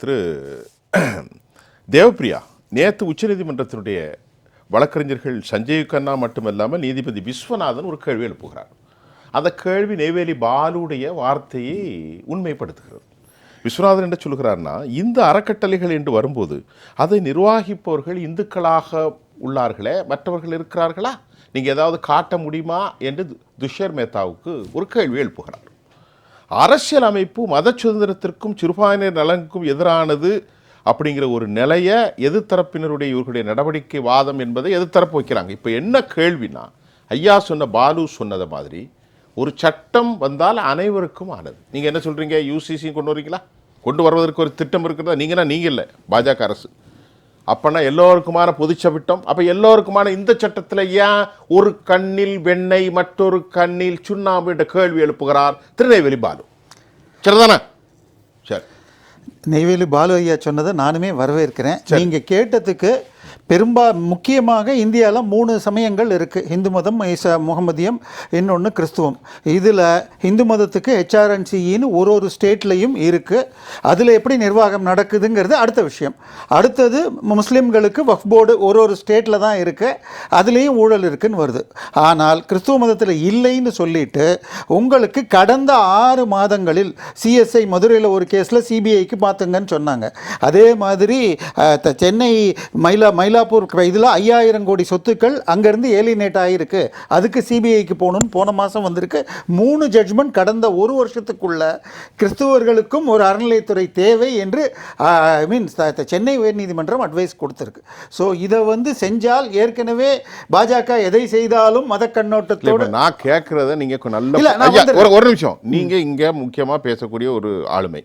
திரு தேவப்பிரியா. நேற்று உச்சநீதிமன்றத்தினுடைய வழக்கறிஞர்கள் சஞ்சய் கண்ணா மட்டுமல்லாமல் நீதிபதி விஸ்வநாதன் ஒரு கேள்வி எழுப்புகிறார். அந்த கேள்வி நெய்வேலி பாலுடைய வார்த்தையை உண்மைப்படுத்துகிறது. விஸ்வநாதன் என்ன சொல்கிறார்னா இந்த அறக்கட்டளைகள் என்று வரும்போது அதை நிர்வாகிப்பவர்கள் இந்துக்களாக உள்ளார்களே மற்றவர்கள் இருக்கிறார்களா? நீங்கள் ஏதாவது காட்ட முடியுமா? என்று துஷர் மேத்தாவுக்கு ஒரு கேள்வி எழுப்புகிறார். அரசியல் அமைப்பு மத சுதந்திரத்திற்கும் சிறுபான்மையினர் நலனுக்கும் எதிரானது அப்படிங்கிற ஒரு நிலையை எதிர்த்தரப்பினருடைய இவர்களுடைய நடவடிக்கை வாதம் என்பதை எதிர்த்தரப்பு வைக்கிறாங்க. இப்போ என்ன கேள்வினா ஐயா சொன்ன பாலு சொன்னதை மாதிரி ஒரு சட்டம் வந்தால் அனைவருக்கும் ஆனது. நீங்கள் என்ன சொல்கிறீங்க யூசிசியும் கொண்டு வரீங்களா? கொண்டு வருவதற்கு ஒரு திட்டம் இருக்கிறதா? நீங்கன்னா நீங்கள் இல்லை பாஜக அரசு. அப்பனா எல்லோருக்குமான பொதுச்சவிட்டம் அப்போ எல்லோருக்குமான இந்த சட்டத்தில் ஏன் ஒரு கண்ணில் வெண்ணெய் மற்றொரு கண்ணில் சுண்ணாம்பு என்ற கேள்வி எழுப்புகிறார் திருநெல்வேலி பாலு. சரிதானே? சரி. நெய்வேலி பாலு ஐயா சொன்னதை நானுமே வரவேற்கிறேன். நீங்கள் கேட்டதுக்கு பெரும்பா முக்கியமாக இந்தியாவில் மூணு சமயங்கள் இருக்குது இந்து மதம் இச முகமதியம் இன்னொன்று கிறிஸ்துவம். இதில் இந்து மதத்துக்கு ஹெச்ஆர்என்சின்னு ஒரு ஒரு ஸ்டேட்லேயும் இருக்குது அதில் எப்படி நிர்வாகம் நடக்குதுங்கிறது அடுத்த விஷயம். அடுத்தது முஸ்லீம்களுக்கு வஃப் போர்டு ஒரு ஒரு ஸ்டேட்டில் தான் இருக்குது அதுலேயும் ஊழல் இருக்குன்னு வருது. ஆனால் கிறிஸ்துவ மதத்தில் இல்லைன்னு சொல்லிட்டு உங்களுக்கு கடந்த ஆறு மாதங்களில் சிஎஸ்ஐ மதுரையில் ஒரு கேஸில் சிபிஐக்கு பார்த்துங்கன்னு சொன்னாங்க. அதே மாதிரி த- சென்னை மயிலா மயிலாப்பூர் இதில் ஐயாயிரம் கோடி சொத்துக்கள் அங்கேருந்து ஏலினேட் ஆகிருக்கு அதுக்கு சிபிஐக்கு போகணும்னு போன மாதம் வந்திருக்கு. மூணு ஜட்ஜ்மெண்ட் கடந்த ஒரு வருஷத்துக்குள்ள கிறிஸ்துவர்களுக்கும் ஒரு அறநிலையத்துறை தேவை என்று ஐ மீன் சென்னை உயர்நீதிமன்றம் அட்வைஸ் கொடுத்துருக்கு. ஸோ இதை வந்து செஞ்சால் ஏற்கனவே பாஜக எதை செய்தாலும் மத கண்ணோட்டத்தோடு நான் கேட்கறத நீங்க கொ- நல்ல. ஒரு நிமிஷம். நீங்க இங்க முக்கியமா பேசக்கூடிய ஒரு ஆளுமை.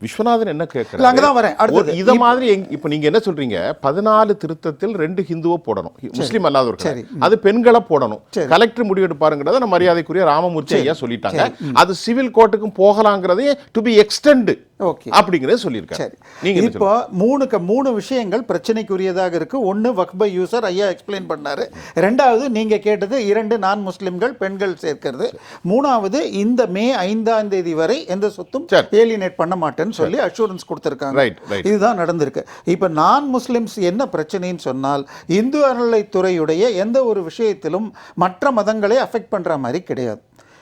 விஸ்வநாதன் என்ன இல்ல, அங்கதான் வரேன். கேட்கிறாரு அடுத்தது. இத மாதிரி எங்க- இப்ப நீங்க என்ன சொல்றீங்க? பதினாலு திருத்தத்தில் ரெண்டு ஹிந்துவை போடணும். முஸ்லீம் அல்லாதவர்கள். அது பெண்களை போடணும். கலெக்டர் முடிவெடுப்பாருங்கிறத நம்ம மரியாதைக்குரிய ராமமூர்த்தி ஐயா சொல்லிட்டாங்க. அது சிவில் கோர்ட்டுக்கும் போகலாங்கிறதே டு பி எக்ஸ்டெண்ட் ஓகே. அப்படிங்கறத சொல்லியிருக்காரு. சரி. நீங்க என்ன இப்போ மூணு க மூணு விஷயங்கள் பிரச்சனைக்குரியதாக இருக்கு. ஒன்று வக்பை யூசர் ஐயா எக்ஸ்பிளைன் பண்ணாரு. ரெண்டாவது நீங்க கேட்டது இரண்டு நான் முஸ்லிம்கள் பெண்கள் சேர்க்கிறது. மூணாவது இந்த மே ஐந்தாம் தேதி வரை எந்த சொத்தும். ஏலினேட் பண்ண மாட்டேன்னு சொல்லி அஷூரன்ஸ் கொடுத்துருக்காங்க. இதுதான் நடந்திருக்கு. இப்போ நான் முஸ்லிம்ஸ் என்ன பிரச்சனைன்னு சொன்னால் இந்து அறநிலைத்துறையுடைய எந்த ஒரு விஷயத்திலும் மற்ற மதங்களை அஃபெக்ட் பண்ற மாதிரி கிடையாது.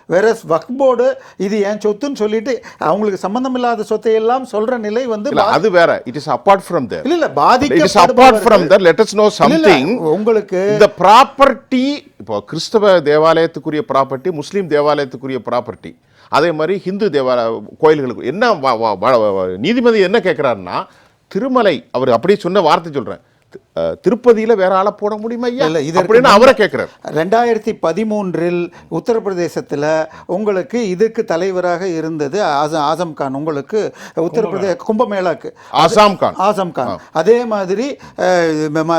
வேற வக்ஃப் போர்டு இது என் சொத்துன்னு சொல்லிட்டு அவங்களுக்கு சம்பந்தமில்லாத சொத்தை எல்லாம் சொல்ற நிலை வந்து அது வேற. It is apart from there இல்ல இல்ல it is apart from that let us know something உங்களுக்கு இந்த ப்ராப்பர்ட்டி இப்போ கிறிஸ்தவ தேவாலயத்துக்குரிய ப்ராப்பர்ட்டி முஸ்லீம் தேவாலயத்துக்குரிய ப்ராப்பர்ட்டி அதே மாதிரி ஹிந்து தேவாலய கோயில்களுக்கு என்ன நீதிபதி என்ன கேட்குறாருன்னா திருமலை அவர் அப்படியே சொன்ன வார்த்தை அஹ், திருப்பதியில வேற ஆளை போட முடியுமா ஐயா இல்ல, இதற்கு அப்படின்னு அவரை கேட்கிறார் ரெண்டாயிரத்தி பதிமூன்றில் உத்தரப்பிரதேசத்தில் உங்களுக்கு இதுக்கு தலைவராக இருந்தது ஆச- ஆசம் கான். உங்களுக்கு உத்தரப்பிரதேச கும்பமேளாக்கு. ஆசாம் கான். ஆசம் கான். அதே மாதிரி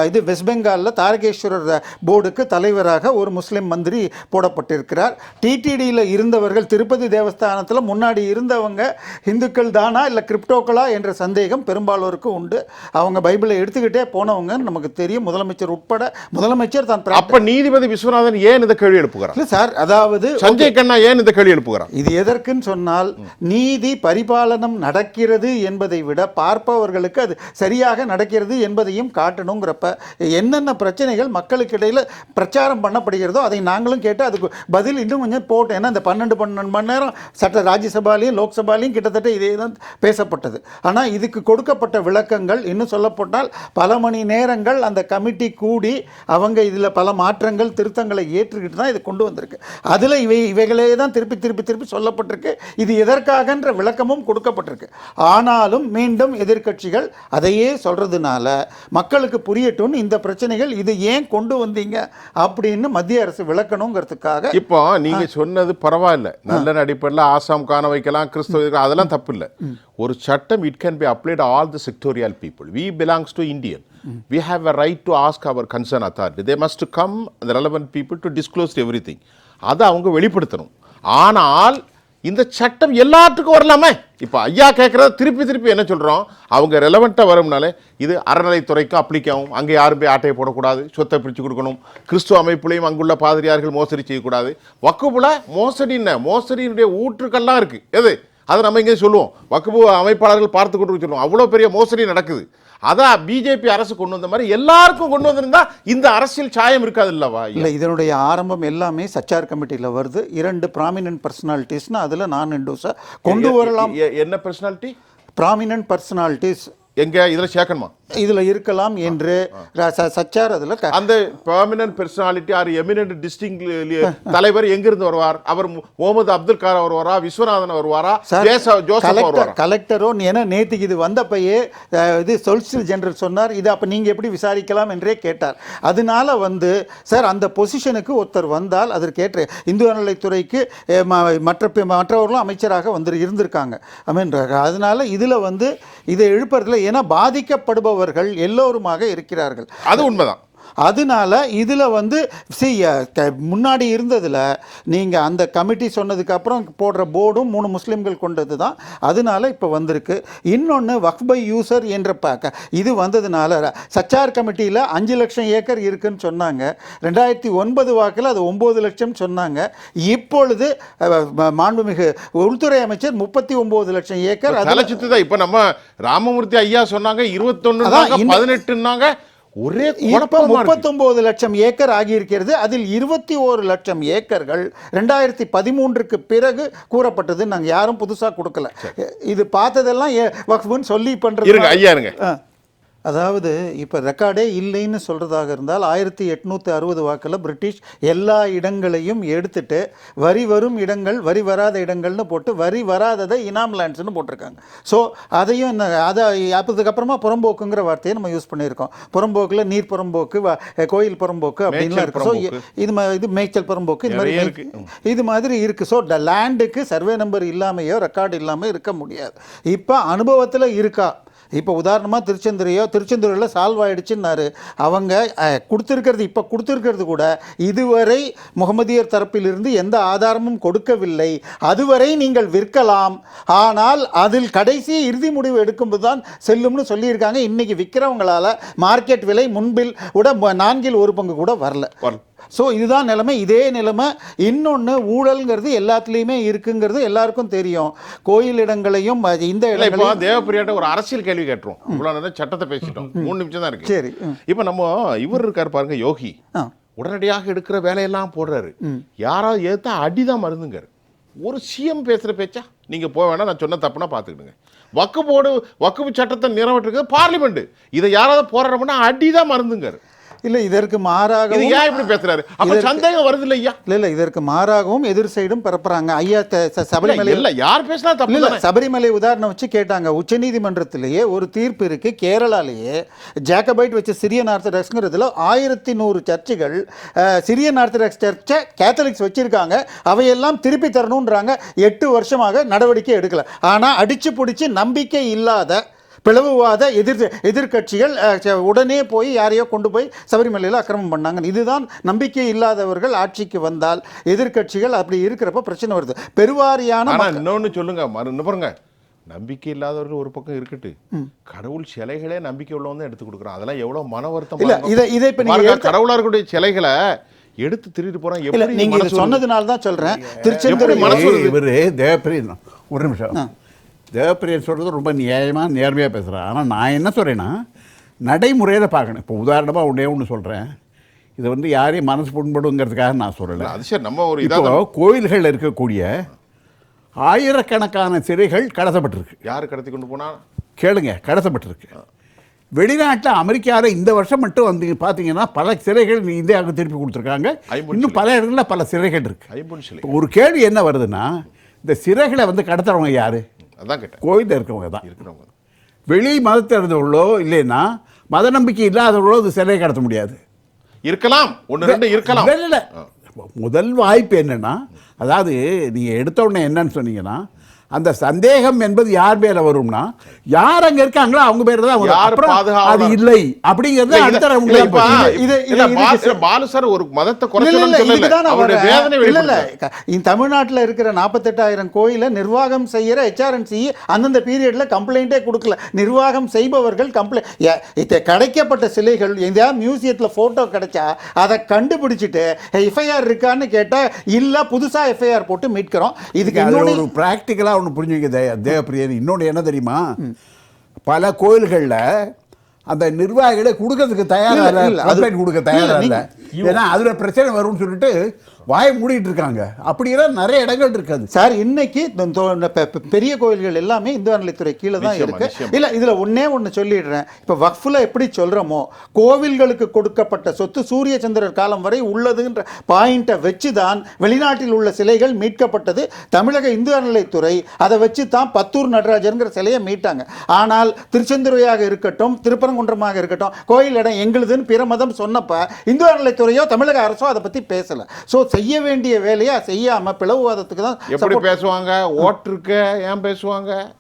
இது வெஸ்ட் பெங்காலில் தாரகேஸ்வரர் போர்டுக்கு தலைவராக ஒரு முஸ்லிம் மந்திரி போடப்பட்டிருக்கிறார். டிடிடியில் இருந்தவர்கள் திருப்பதி தேவஸ்தானத்தில் முன்னாடி இருந்தவங்க இந்துக்கள் தானா இல்லை கிரிப்டோக்களா என்ற சந்தேகம் பெரும்பாலோருக்கு உண்டு. அவங்க பைபிளை எடுத்துக்கிட்டே போனவங்கன்னு நமக்கு தெரியும். முதலமைச்சர் உட்பட முதலமைச்சர் தான் அப்ப நீதிபதி விஸ்வநாதன் ஏன் இந்த கேள்வி எழுப்புகிறார்? இல்ல சார் அதாவது சஞ்சய் கண்ணா ஏன் இந்த கேள்வி எழுப்புகிறார்? இது எதற்குன்னு சொன்னால் நீதி பரிபாலனம் நடக்கிறது என்பதை விட பார்ப்பவர்களுக்கு அது சரியாக நடக்கிறது என்பதையும் காட்டணுங்கிறப்ப என்னென்ன பிரச்சனைகள் மக்களுக்கு இடையில பிரச்சாரம் பண்ணப்படுகிறதோ அதை நாங்களும் கேட்டு அதுக்கு பதில் இன்னும் கொஞ்சம் போட்டோம். ஏன்னா இந்த பன்னெண்டு பன்னெண்டு மணி நேரம் சட்ட ராஜ்யசபாலையும் லோக்சபாலையும் கிட்டத்தட்ட இதே தான் பேசப்பட்டது. ஆனால் இதுக்கு கொடுக்கப்பட்ட விளக்கங்கள் இன்னும் சொல்லப்பட்டால் பல மணி நேரங்கள் அந்த கமிட்டி கூடி அவங்க இதில் பல மாற்றங்கள் திருத்தங்களை ஏற்றுக்கிட்டு தான் இது கொண்டு வந்திருக்கு. அதில் இவை இவைகளே தான் திருப்பி திருப்பி திருப்பி சொல்லப்பட்டிருக்கு. இது எதற்காகன்ற விளக்கமும் கொடுக்கப்பட்டிருக்கு. ஆனாலும் மீண்டும் எதிர்க்கட்சிகள் அதையே சொல்றதுனால மக்களுக்கு புரியட்டும்னு இந்த பிரச்சனைகள் இது ஏன் கொண்டு வந்தீங்க அப்படின்னு மத்திய அரசு விளக்கணுங்கிறதுக்காக இப்போ நீங்க சொன்னது பரவாயில்ல. நல்ல அடிப்படையில் ஆசாம் காண வைக்கலாம் கிறிஸ்தவ அதெல்லாம் தப்பு இல்ல ஒரு சட்டம் it can be applied all the sectorial people we belongs to Indian we have a right to ask our concern authority they must come the relevant people to disclose everything அதை அவங்க வெளிப்படுத்தணும். ஆனால் இந்த சட்டம் எல்லாத்துக்கும் வரலாமே. இப்போ ஐயா கேட்குறத திருப்பி திருப்பி என்ன சொல்கிறோம் அவங்க ரெலவெண்ட்டாக வரும்னாலே இது அறநிலைத்துறைக்கு அப்ளிக் ஆகும். அங்கே யாரும் போய் ஆட்டையை போடக்கூடாது. சொத்தை பிரித்து கொடுக்கணும். கிறிஸ்துவ அமைப்புலையும் அங்குள்ள பாதிரியார்கள் மோசடி செய்யக்கூடாது. வக்குப்புல மோசடி என்ன? மோசடியினுடைய ஊற்றுக்கள்லாம் இருக்குது எது? அதை நம்ம இங்கே சொல்லுவோம். வக்குபு அமைப்பாளர்கள் பார்த்து கொண்டு சொல்லுவோம். அவ்வளோ பெரிய மோசடி நடக்குது. அதான் பிஜேபி அரசு கொண்டு வந்த மாதிரி எல்லாருக்கும் கொண்டு வந்திருந்தா இந்த அரசியல் சாயம் இருக்காது இல்லவா இல்லை இதனுடைய ஆரம்பம் எல்லாமே சச்சார் கமிட்டியில் வருது. இரண்டு ப்ராமினன்ட் பர்சனாலிட்டிஸ்னு அதில் நான் இண்டூஸாக கொண்டு வரலாம். என்ன பர்சனாலிட்டி ப்ராமினன்ட் பர்சனாலிட்டிஸ் எங்க? இதுல சேர்க்கணுமா இதில் இருக்கலாம் என்று சச்சார் அதில் அந்த permanent personality are eminent distinct தலைவர் எங்கிருந்து வருவார்? அவர் முகமது அப்துல் கார் வருவாரா? விஸ்வநாதன் வருவாரா? கலெக்டர் கலெக்டரோ ஏன்னா நேற்றுக்கு இது வந்தப்பயே இது சொலிசிட்டர் ஜெனரல் சொன்னார் இது அப்போ நீங்கள் எப்படி விசாரிக்கலாம்? என்றே கேட்டார். அதனால வந்து சார் அந்த பொசிஷனுக்கு ஒருத்தர் வந்தால் அதற்கு ஏற்ற இந்து அறநிலைத்துறைக்கு மற்ற மற்றவர்களும் அமைச்சராக வந்து இருந்திருக்காங்க. ஐ மீன் அதனால இதில் வந்து இதை எழுப்புறதுல ஏன்னா பாதிக்கப்படுபவர்கள் எல்லோருமாக இருக்கிறார்கள். அது உண்மைதான். அதனால இதில் வந்து க- முன்னாடி இருந்ததில் நீங்கள் அந்த கமிட்டி சொன்னதுக்கு அப்புறம் போடுற போர்டும் மூணு முஸ்லீம்கள் கொண்டது தான் அதனால இப்போ வந்திருக்கு. இன்னொன்று வக்ஃப் பை யூசர் என்ற ப க- இது வந்ததுனால சச்சார் கமிட்டியில் அஞ்சு லட்சம் ஏக்கர் இருக்குன்னு சொன்னாங்க. ரெண்டாயிரத்தி ஒன்பது வாக்கில் அது ஒம்பது லட்சம் சொன்னாங்க. இப்பொழுது மாண்புமிகு உள்துறை அமைச்சர் முப்பத்தி ஒம்பது லட்சம் ஏக்கர். அது தலைச்சுத்து தான் இப்ப நம்ம ராமமூர்த்தி ஐயா சொன்னாங்க இருபத்தொன்னு இன்னும் பதினெட்டுனாங்க ஒரே குழப்பமா. முப்பத்தொன்பது லட்சம் ஏக்கர் ஆகியிருக்கிறது. அதில் இருபத்தி ஓரு லட்சம் ஏக்கர்கள் ரெண்டாயிரத்தி பதிமூன்றுக்கு பிறகு கூறப்பட்டது நாங்கள் யாரும் புதுசாக கொடுக்கல. இது பார்த்ததெல்லாம் வக்ஃபுன்னு சொல்லி பண்ணுறது ஐயா இருங்க. அதாவது இப்போ ரெக்கார்டே இல்லைன்னு சொல்கிறதாக இருந்தால் ஆயிரத்தி எட்நூற்றி அறுபது வாக்கில் பிரிட்டிஷ் எல்லா இடங்களையும் எடுத்துட்டு வரி வரும் இடங்கள் வரி வராத இடங்கள்னு போட்டு வரி வராததை இனாம் லேண்ட்ஸ்னு போட்டிருக்காங்க. ஸோ அதையும் என்ன அதை அதுக்கப்புறமா புறம்போக்குங்கிற வார்த்தையை நம்ம யூஸ் பண்ணியிருக்கோம். புறம்போக்கில் நீர் புறம்போக்கு கோயில் புறம்போக்கு அப்படின்லாம் இருக்குது ஸோ. இது மா- இது மேய்ச்சல் புறம்போக்கு இது மாதிரி இது மாதிரி இருக்குது ஸோ லேண்டுக்கு சர்வே நம்பர் இல்லாமையோ ரெக்கார்டு இல்லாமல் இருக்க முடியாது. இப்போ அனுபவத்தில் இருக்கா? இப்போ உதாரணமாக திருச்செந்துரையோ திருச்செந்தூரில் சால்வ் ஆகிடுச்சுன்னாரு அவங்க கொடுத்துருக்கிறது இப்போ கொடுத்துருக்கிறது கூட இதுவரை முகமதியர் தரப்பிலிருந்து எந்த ஆதாரமும் கொடுக்கவில்லை. அதுவரை நீங்கள் விற்கலாம். ஆனால் அதில் கடைசி இறுதி முடிவு எடுக்கும்போது தான் செல்லும்னு சொல்லியிருக்காங்க. இன்றைக்கி விற்கிறவங்களால மார்க்கெட் விலை முன்பில் கூட நான்கில் ஒரு பங்கு கூட வரல. வரல. ஸோ இதுதான் நிலைமை. இதே நிலைமை இன்னொன்று ஊழல்ங்கிறது எல்லாத்துலேயுமே இருக்குங்கிறது எல்லாருக்கும் தெரியும். கோயில் இடங்களையும் இந்த இப்போ தேவப்பிரியாட்ட ஒரு அரசியல் கேள்வி கேட்டுரும் இவ்வளவு நேரம் சட்டத்தை பேசிட்டோம். மூணு நிமிஷம் தான் இருக்கு. சரி. இப்ப நம்ம இவர் இருக்காரு பாருங்க யோகி. உடனடியாக எடுக்கிற வேலையெல்லாம் போடுறாரு. யாராவது ஏத்தா அடிதான் மருந்துங்காரு ஒரு சிஎம் பேசுற பேச்சா? நீங்க போக வேணாம் நான் சொன்ன தப்புனா பாத்துக்கிடுங்க. வக்கு போர்டு வக்குப்பு சட்டத்தை நிறைவேற்றுறது பார்லிமெண்ட். இதை யாராவது போராடம்னா அடிதான் மருந்துங்காரு இல்லை இதற்கு இது மாறாகவும் ஏன் இப்படி பேசுறாரு? அப்ப சந்தேகம் வருது இல்லையா? இல்லை இல்லை இதற்கு மாறாகவும் எதிர் சைடும் பரப்புறாங்க. ஐயா சபரிமலை இல்ல யார் பேசினா தப்பு இல்ல? சபரிமலை உதாரணம் வச்சு கேட்டாங்க. உச்சநீதிமன்றத்திலேயே ஒரு தீர்ப்பு இருக்கு. கேரளாலேயே ஜாக்கபைட் வச்ச சிரியன் ஆர்த்தடாக்ஸ்ங்கிறதுல ஆயிரத்தி நூறு சர்ச்சுகள் சிரியன் ஆர்த்தடாக்ஸ் சர்ச்சை கேத்தலிக்ஸ் வச்சிருக்காங்க. அவையெல்லாம் திருப்பி தரணுன்றாங்க எட்டு வருஷமாக நடவடிக்கை எடுக்கல. ஆனா அடிச்சு பிடிச்சி நம்பிக்கை இல்லாத பிளவுவாத எதிர் ச- உடனே போய் யாரையோ கொண்டு போய் சபரிமலையில் அக்கிரமம் பண்ணாங்க. இதுதான் நம்பிக்கை இல்லாதவர்கள் ஆட்சிக்கு வந்தால் எதிர்க்கட்சிகள் அப்படி இருக்கிறப்ப பிரச்சனை வருது. பெருவாரியான ஆனா இன்னொன்னு சொல்லுங்க பாருங்க. நம்பிக்கை இல்லாதவர்கள் ஒரு பக்கம் இருக்கட்டு. கடவுள் சிலைகளே நம்பிக்கை உள்ளவங்க தான் எடுத்து கொடுக்குறான். அதெல்லாம் எவ்வளவு மன வருத்தம் இல்ல. இதை- இதை இப்ப நீங்க பாருங்க, எடுத்த- கடவுளர்கள் சிலைகளை எடுத்து திருட்டு போறான் இல்ல எப்படி நீங்க மனசு இது வருது? சொன்னதுனால தான் சொல்றேன். எப்படி திருச்செந்தூர் மனசு ஒரு நிமிஷம். தேவப்பிரியன் சொல்கிறது ரொம்ப நியாயமாக நேர்மையாக பேசுகிறேன் ஆனால் நான் என்ன சொல்கிறேன்னா நடைமுறையில் பார்க்கணும். இப்போ உதாரணமாக ஒன்றே ஒன்று சொல்கிறேன் இது வந்து யாரையும் மனசு புண்படுங்கிறதுக்காக நான் சொல்லலை. அது சரி நம்ம ஒரு இதாக கோயில்களில் இருக்கக்கூடிய ஆயிரக்கணக்கான சிறைகள் கடத்தப்பட்டிருக்கு. யாரு கடத்தி கொண்டு போனா? கேளுங்க கடத்தப்பட்டிருக்கு. வெளிநாட்டில் அமெரிக்காவில் இந்த வருஷம் மட்டும் வந்து பார்த்தீங்கன்னா பல சிறைகள் இந்தியாவுக்கு திருப்பி கொடுத்துருக்காங்க. இன்னும் பல இடங்களில் பல சிறைகள் இருக்கு. ஐம்பொன் சிலை. இப்போ ஒரு கேள்வி என்ன வருதுன்னா இந்த சிறைகளை வந்து கடத்துறவங்க யாரு? அதான் கேட்டேன். கோயிலில் இருக்கவங்க தான். இருக்கிறவங்க வெளி மதத்தை இருந்தவர்களோ இல்லைன்னா மத நம்பிக்கை இல்லாதவர்களோ இது சிறையை கடத்த முடியாது. இருக்கலாம். ஒண்ணு ரெண்டு இருக்கலாம். இல்ல. முதல் வாய்ப்பு என்னன்னா அதாவது நீங்க எடுத்த உடனே என்னன்னு சொன்னீங்கன்னா அந்த சந்தேகம் என்பது யார் மேல வரும்னா யார் அங்க இருக்காங்களோ அவங்க பேர் தான் அப்புறம்? அது இல்லை அப்படிங்கிறது அடுத்த பாலு சார் ஒரு மதத்தை தமிழ்நாட்டில் இருக்கிற நாற்பத்தெட்டாயிரம் கோயிலை நிர்வாகம் செய்யற ஹெச்ஆர்என்சி அந்தந்த பீரியட்ல கம்ப்ளைண்டே கொடுக்கல. நிர்வாகம் செய்பவர்கள் கம்ப்ளைண்ட் கிடைக்கப்பட்ட சிலைகள் எங்கேயாவது மியூசியத்தில் ஃபோட்டோ கிடைச்சா அதை கண்டுபிடிச்சிட்டு எஃப்ஐஆர் இருக்கான்னு கேட்டால் இல்லை புதுசாக எஃப்ஐஆர் போட்டு மீட்கிறோம். இதுக்கு ஒரு பிராக்டிக்கலா இன்னொன்று புரிஞ்சுக்க தேவ தேவப்பிரியன் இன்னொன்று என்ன தெரியுமா? பல கோயில்களில் அந்த நிர்வாகிகளை கொடுக்கறதுக்கு தயாரா இல்ல, கம்ப்ளைண்ட் கொடுக்க தயாரா இல்ல, ஏன்னா அதில் பிரச்சனை வரும்னு சொல்லிட்டு வாயை மூடிட்டு இருக்காங்க. அப்படியெல்லாம் நிறைய இடங்கள் இருக்காது. சார் இன்னைக்கு பெரிய கோயில்கள் எல்லாமே இந்து அறநிலைத்துறை கீழே தான் இருக்கு. இல்ல இதுல ஒண்ணே ஒண்ணு சொல்லிடுறேன். இப்ப வக்ஃபுல எப்படி சொல்றோமோ கோவில்களுக்கு கொடுக்கப்பட்ட சொத்து சூரிய சந்திரர் காலம் வரை உள்ளதுன்ற பாயிண்ட்டை வச்சு தான் வெளிநாட்டில் உள்ள சிலைகள் மீட்கப்பட்டது. தமிழக இந்து அறநிலைத்துறை அதை வச்சு தான் பத்தூர் நடராஜருங்கிற சிலையை மீட்டாங்க. ஆனால் திருச்செந்துறையாக இருக்கட்டும் திருப்பரங்குன்றமாக இருக்கட்டும். கோயில் இடம் எங்களுதுன்னு பிற மதம் சொன்னப்ப இந்து அறநிலைத்துறையோ தமிழக அரசோ அதை பத்தி பேசல. சோ செய்ய வேண்டிய வேலையை செய்யாம பிளவுவாதத்துக்கு தான் எப்படி பேசுவாங்க? ஓட்டு இருக்க ஏன் பேசுவாங்க?